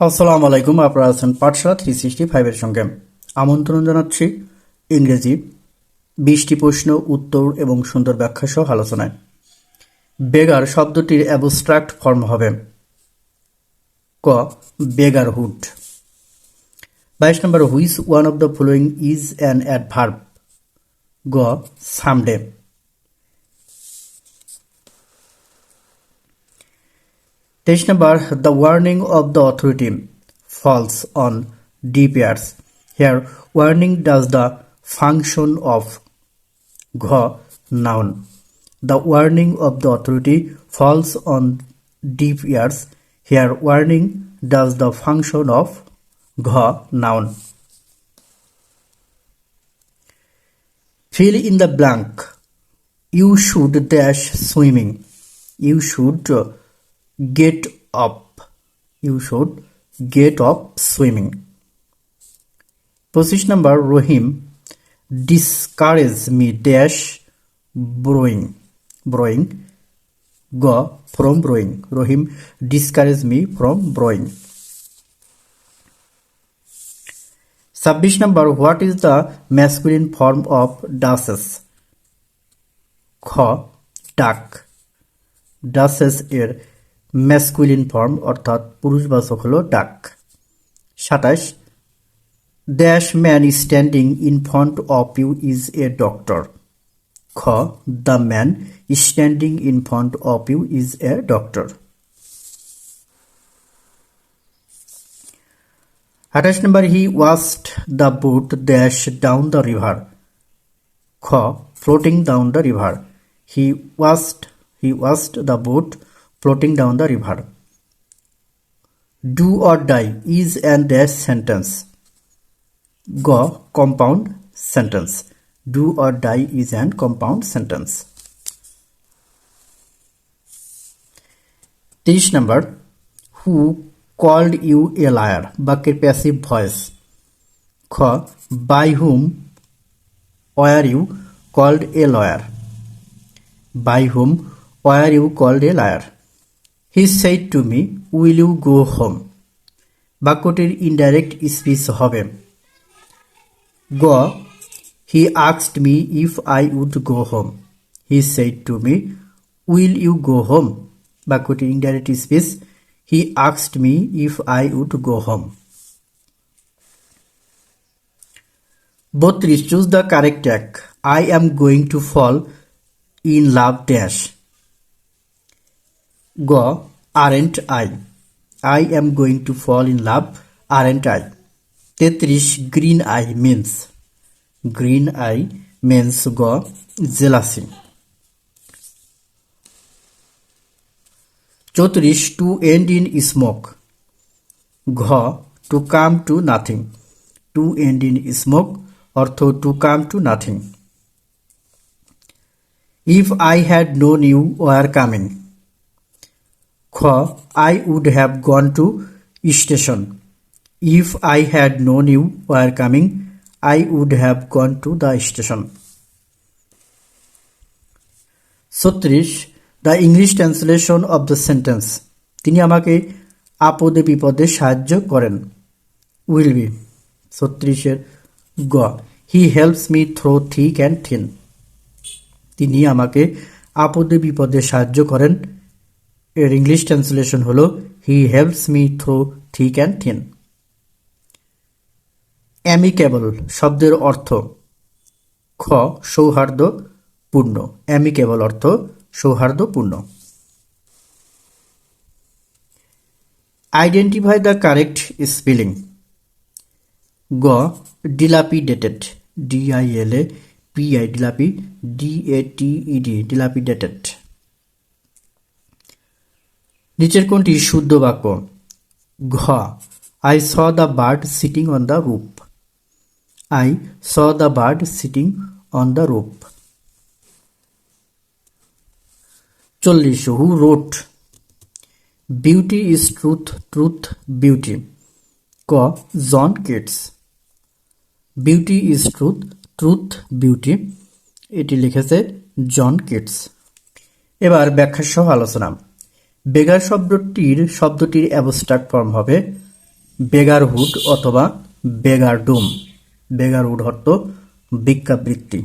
আসসালামু আলাইকুম, আপনারা আছেন পাঠশালা থ্রি সিক্সটি ফাইভের সঙ্গে। আমন্ত্রণ জানাচ্ছি ইংরেজি বিশটি প্রশ্ন, উত্তর এবং সুন্দর ব্যাখ্যা সহ আলোচনায়। বেগার শব্দটির অ্যাবস্ট্রাক্ট ফর্ম হবে ক, বেগারহুড। বাইশ নম্বর which one of the following is an adverb গ, সামডে। তেইশ নম্বর the warning of the authority falls on ears. Here, warning does the function of ঘ noun. The warning of the authority falls on deep ears. Here, warning does the function of ঘ. Fill in the blank. You should dash swimming. You should uh, get up. You should get up swimming. পঁচিশ number Rahim discourage me dash borrowing borrowing গ from borrowing Rahim discourage me from borrowing ছাব্বিশ number what is the masculine form of duchess খ ডাক ডাসেস এর masculine form অর্থাৎ পুরুষবাচক হল ডাক সাতাশ dash man standing in front of you is a doctor খ the man standing in front of you is a doctor আঠাশ number he watched the boat dash down the river খ floating down the river he watched he watched the boat floating down the river. Do or die is an dash sentence. Go compound sentence. Do or die is an compound sentence. তেইশ number who called you a liar বাক্যের passive voice খ by whom were you called a lawyer by whom were you called a liar he said to me will you go home বাক্যটির indirect speech হবে। গ he আক্সড me if I would go home he said to me will you go home বাক্যটির indirect speech he আক্সড me if I would go home বত্রিশ choose the correct tag I am going to fall in love dash গ aren't I I am going to fall in love aren't I তেত্রিশ green eye means green eye means গ jealousy চৌত্রিশ to end in smoke ঘ to come to nothing to end in smoke অর্থ to come to nothing if I had known you were coming খ I would have gone to station if I had known you were coming I would have gone to the station ছত্রিশ the English translation of the sentence তিনি আমাকে আপদে বিপদে সাহায্য করেন। Will be ছত্রিশের, গ he helps me through thick and thin তিনি আমাকে আপদে বিপদে সাহায্য করেন। এর ইংলিশ ট্রান্সলেশন হলো he helps me through thick and thin amicable শব্দের অর্থ, খ, সৌহার্দ্যপূর্ণ। অ্যামিকেবল অর্থ, সৌহার্দ্যপূর্ণ। আইডেন্টিফাই দ্য কারেক্ট স্পেলিং গ dilapidated D I L A P I dilapi D A T E D dilapidated নিচের কোনটি শুদ্ধ বাক্য। ঘ I saw the bird sitting on the roof I saw the bird sitting on the roof চল্লিশ who wrote beauty is truth truth beauty ক John Keats beauty is truth truth beauty এটি লিখেছে John Keats এবার ব্যাখ্যা সহ আলোচনা। বেগার শব্দটির শব্দটির অ্যাবস্ট্রাক্ট ফর্ম হবে বেগারহুড অথবা বেগার বেগারডুম। বেগারহুড অর্থ ভিক্ষাবৃত্তি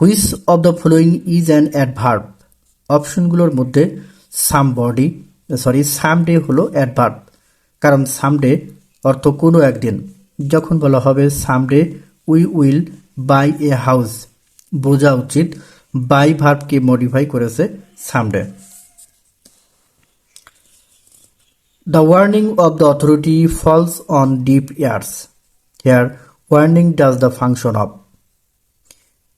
which of the following is an adverb. অপশনগুলোর মধ্যে সাম বডি সরি, সামডে হলো অ্যাডভার্ব। কারণ সামডে অর্থ কোনো একদিন। যখন বলা হবে someday, we will buy a house. বোঝা উচিত বাই ভার্বকে মডিফাই করেছে someday the warning of the authority falls on deep ears. Here, warning does the function of.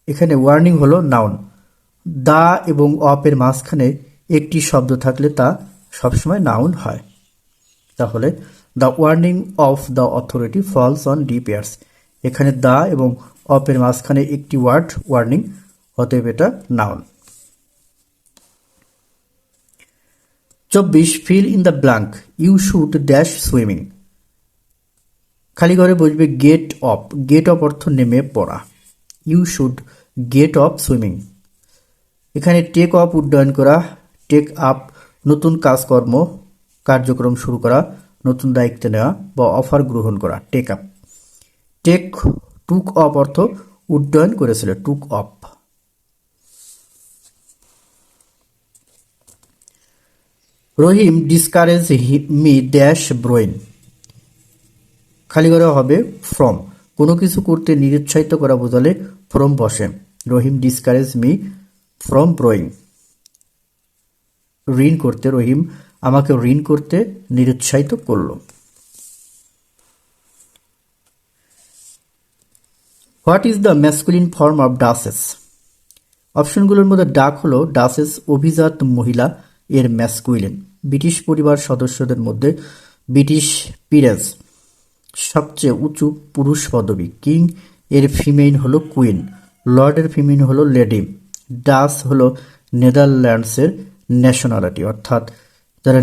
এখানে ওয়ার্নিং হলো নাউন দা এবং অপের মাঝখানে একটি শব্দ থাকলে তা সবসময় নাউন হয় তাহলে the warning of the authority falls on deep ears এখানে দা এবং অপের মাঝখানে একটি ওয়ার্ড ওয়ার্নিং অতএব এটা নাউন চব্বিশ fill in the blank you should dash swimming খালি ঘরে বসবে গেট অপ গেট অপ অর্থ নেমে পড়া। You should get up swimming এখানে টেক অপ উড্ডয়ন করা টেক আপ নতুন কাজকর্ম, কার্যক্রম শুরু করা, নতুন দায়িত্ব নেওয়া বা অফার গ্রহণ করা take up take took up অর্থ উড্ডয়ন করেছিল took up Rahim discourage me dash borrowing খালি করে হবে ফ্রম কোনো কিছু করতে নিরুৎসাহিত করা বোঝালে ফ্রম বসে। Rahim discourage me from borrowing ঋণ করতে রহিম আমাকে ঋণ করতে নিরুৎসাহিত করল। What is the masculine form of duchess? অপশনগুলোর মধ্যে ডাক হলো, ডাসেস অভিজাত মহিলা, এর ম্যাসকুইলিন ব্রিটিশ পরিবার সদস্যদের মধ্যে ব্রিটিশ পিরেজ সবচেয়ে উঁচু পুরুষ পদবী। কিং এর ফিমেইন হলো কুইন, লর্ডের ফিমেইন হলো লেডি ডাস হলো নেদারল্যান্ডসের ন্যাশনালিটি, অর্থাৎ যারা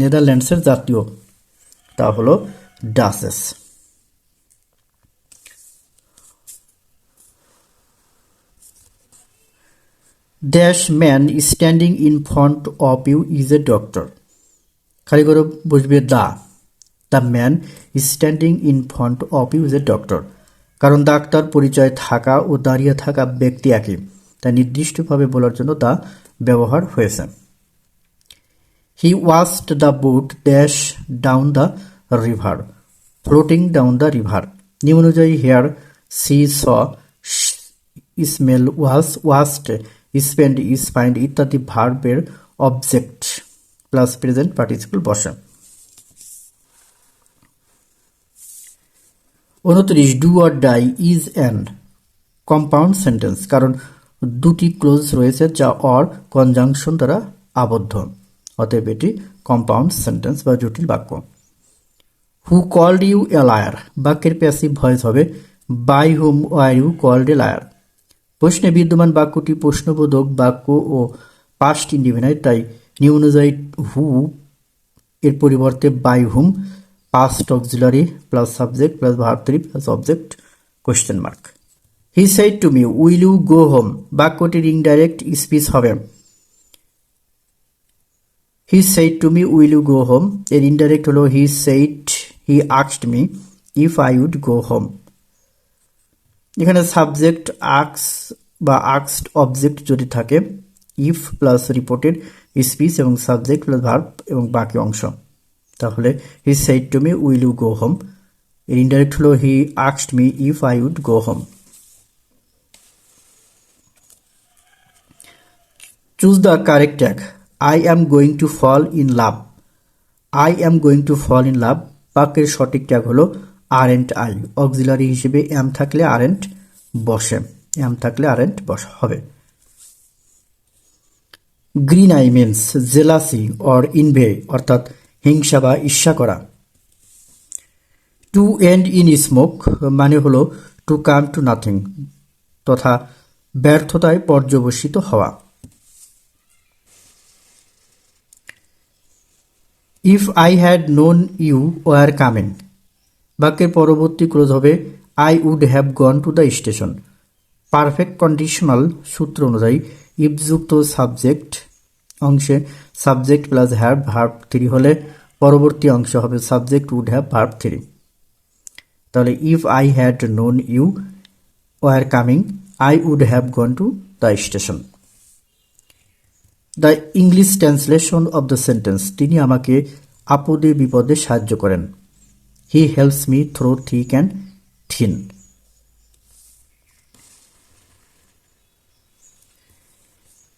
নেদারল্যান্ডসের জাতীয়, তা হলো duchess dash man standing in front of you is a doctor খালি করে বসবে the. The man standing in front of you is a doctor কারণ ডাক্তার পরিচয় থাকা ও দাঁড়িয়ে থাকা ব্যক্তি একই। তা নির্দিষ্টভাবে বলার জন্য তা ব্যবহার হয়েছে। He watched the boat dash down the river floating down the river নিয়ম অনুযায়ী hear see saw smell was watched spend is find ইত্যাদি ভার্বের অবজেক্ট প্লাস প্রেজেন্ট পার্টিসিপল বসে। উনত্রিশ do or die is a compound sentence কারণ দুটি close রয়েছে যা অর কনজাংশন দ্বারা আবদ্ধ। অতএব এটি কম্পাউন্ড সেন্টেন্স বা জটিল বাক্য। Who called you a liar বাক্যের প্যাসিভ ভয়েস হবে by whom were you called a liar প্রশ্নে বিদ্যমান বাক্যটি প্রশ্নবোধক বাক্য ও পাস্ট ইন্ডিফিনাইট তাই নিউ অনুযায়ী হু এর পরিবর্তে by whom past auxiliary plus subject plus three plus object question mark he said to me will you go home বাক্যটির ইনডাইরেক্ট স্পিচ হবে। He said to me will you go home এর indirect হলো he said he আক্সড me if I would go home এখানে subject আক্স বা আক্সড object যদি থাকে ইফ প্লাস রিপোর্টেড স্পিচ এবং সাবজেক্ট প্লাস ভার্ব এবং বাকি অংশ, তাহলে he said to me will you go home এর ইনডাইরেক্ট হলো he আক্সড me if I would go home choose the correct tag I am going to fall in love I am going to fall in love বাক্যের সঠিক tag হলো aren't I. Auxiliary হিসেবে am থাকলে আর ant বসে। Am থাকলে aren't বস, হবে। Green eye means jealousy or envy অর্থাৎ হিংসা বা ঈর্ষা করা। টু এন্ড ইন স্মোক মানে হলো টু কাম টু নাথিং তথা ব্যর্থতায় পর্যবসিত হওয়া। If I had known you were coming বাক্যের পরবর্তী ক্লোজ হবে I would have gone to the station perfect conditional সূত্র অনুযায়ী ইফযুক্ত সাবজেক্ট অংশে subject plus have verb three হলে পরবর্তী অংশ হবে subject would have verb three তাহলে if I had known you were coming I would have gone to the station the English translation of the sentence তিনি আমাকে আপদে বিপদে সাহায্য করেন। He helps me through thick and thin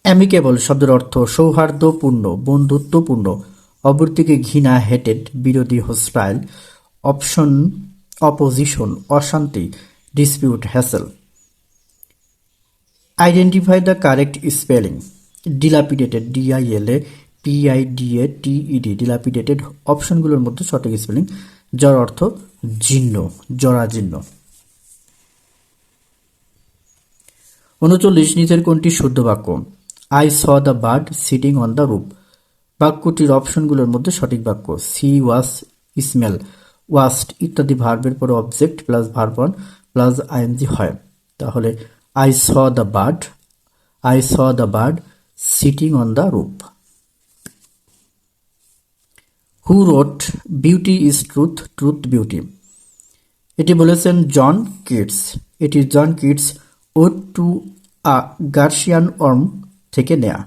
amicable শব্দের অর্থ সৌহার্দ্যপূর্ণ, বন্ধুত্বপূর্ণ, অপরদিকে ঘৃণা হেটেড বিরোধী হোস্টাইল অপশন অপোজিশন অশান্তি dispute hassle identify the correct spelling dilapidated D I L A P I D A T E D dilapidated অপশনগুলোর মধ্যে সঠিক স্পেলিং যার অর্থ জীর্ণ, জরাজীর্ণ। উনচল্লিশ, নিচের কোনটি শুদ্ধ বাক্য? I saw the bird sitting on the roof বাক্যটির অপশনগুলোর মধ্যে সঠিক বাক্য সি ওয়াস স্মেল ওয়াস্ট ইত্যাদি ভার্বের পরে object plus verb plus I N G হয়। তাহলে I saw the bird I saw the bird sitting on the roof who wrote beauty is truth truth beauty এটি বলেছেন জন কিটস। এটি John Keats O to a Grecian urn থেকে নেয়া।